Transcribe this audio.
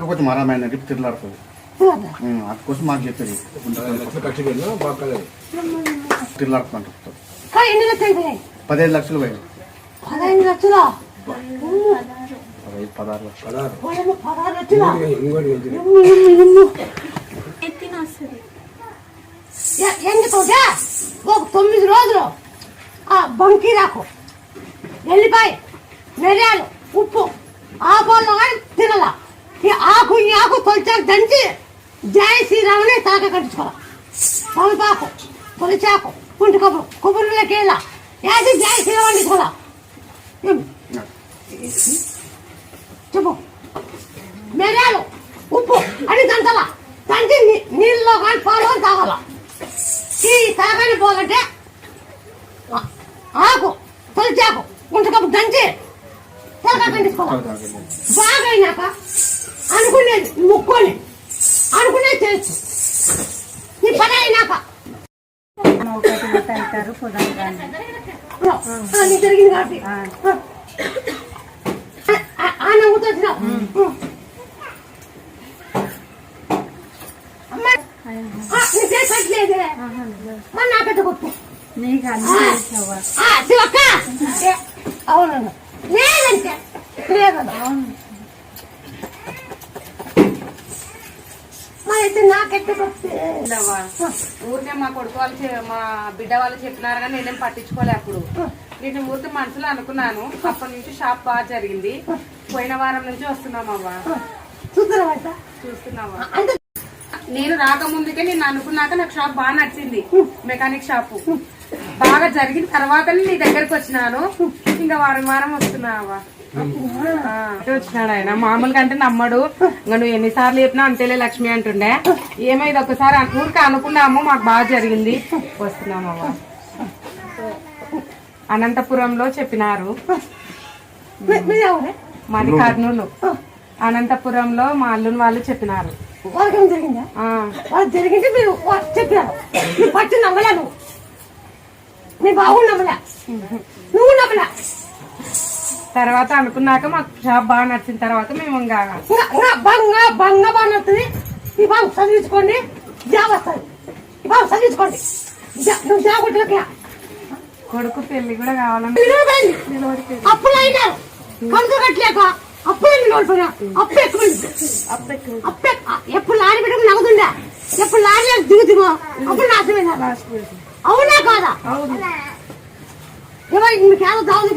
కొంచెం మరమైన రిప్ తిరలాడుతుంది. అందుకోసం మాకు చెప్తుంది అయిపోయాయి పదిహేను లక్షలు పోయాయి పదహైదు లక్షలా? పదహైదు పదహారు లక్షలు. పదహారు లక్షలా? ఒక తొమ్మిది రోజులు. ఆ బంకీరాకు ఎల్లిపాయ మిరియాలు ఉప్పు. తినాల ఈ తొలిచాకు దంచి జయ శ్రీరాముని తాక కట్టించుకోవాలి తొలిపాకు తొలిచాకు కుంటి కొబ్బరి కొబ్బరిలోకి వెళ్ళా యాది జయ శ్రీరాముని ఏం? చెప్పు. మిరియాలు ఉప్పు అని దంచాల దంచి నీళ్ళలో కానీ పాలు తాగాల. ఈ తాగని పోవాలంటే ఆ- ఆకు తొలిచాకు గుంటకప్పు దంచి తీసుకోవాలి బాగా అయినాక అనుకునేది ముక్కొని అనుకునేది తెలుసు. నీ పని అయినాక. అంటారు నీ జరిగింది కాబట్టి. ఆ, నీ కట్టలేదే మరి నాకట్ట కొట్టు. నీకు అన్ని చేసావా అవును లేదంటే లేదన్న అయితే? ఊరికే మా కొడుకు వాళ్ళు మా బిడ్డ వాళ్ళు చెప్పినారు కానీ నేనేం పట్టించుకోలే అప్పుడు. నేను ఊరికే మనసులో అనుకున్నాను. అప్పటి నుంచి షాప్ బాగా జరిగింది. పోయిన వారం నుంచి వస్తున్నామవ్వా? చూస్తున్నావా నేను రాకముందుకే నేను అనుకున్నాక నాకు షాప్ బాగా నచ్చింది. Mechanic shop. బాగా జరిగిన తర్వాతనే నీ దగ్గరకు వచ్చినాను. ఇంకా వారం వారం వస్తున్నావా? వచ్చినాడు ఆయన. మామూలుగా అంటే నమ్మడు. ఇంకా నువ్వు ఎన్నిసార్లు చెప్పినా అంతేలే లక్ష్మి అంటుండే. ఏమో ఇది ఒకసారి ఊరికే అనుకున్నాము మాకు బాగా జరిగింది. వస్తున్నామవ్వా అనంతపురంలో చెప్పినారు. మాది కర్నూలు అనంతపురంలో మా అల్లుని వాళ్ళు చెప్పినారు. వాళ్ళకి జరిగిందా? వాళ్ళు మీరు పట్టి నమ్మలే నువ్వు. నీ బాబు నమ్మలే. నువ్వు నమ్మలే. తర్వాత అనుకున్నాక మాకు షాప్ బాగా నచ్చిన తర్వాత మేము ఇంకా బంగ బంగ బాగా వస్తుంది ఈ బాబు చదివించుకోండి. జాబ్ వస్తుంది ఈ బాబు చదివించుకోండి. నువ్వు జాబ్ కొడుకు పెళ్ళి కూడా కావాలని నిలబడిపోయింది. అప్పులు అయినారు కందు కట్టలేక అప్పులు నిలబడిపోయినా అప్పు ఎక్కువ అప్పు ఎక్కువ. ఎప్పుడు లారీ పెట్టుకుని నవ్వుతుండే. ఎప్పుడు లారీ అప్పుడు అవునా కాదా? ఎవరు మీకు ఏదో దావు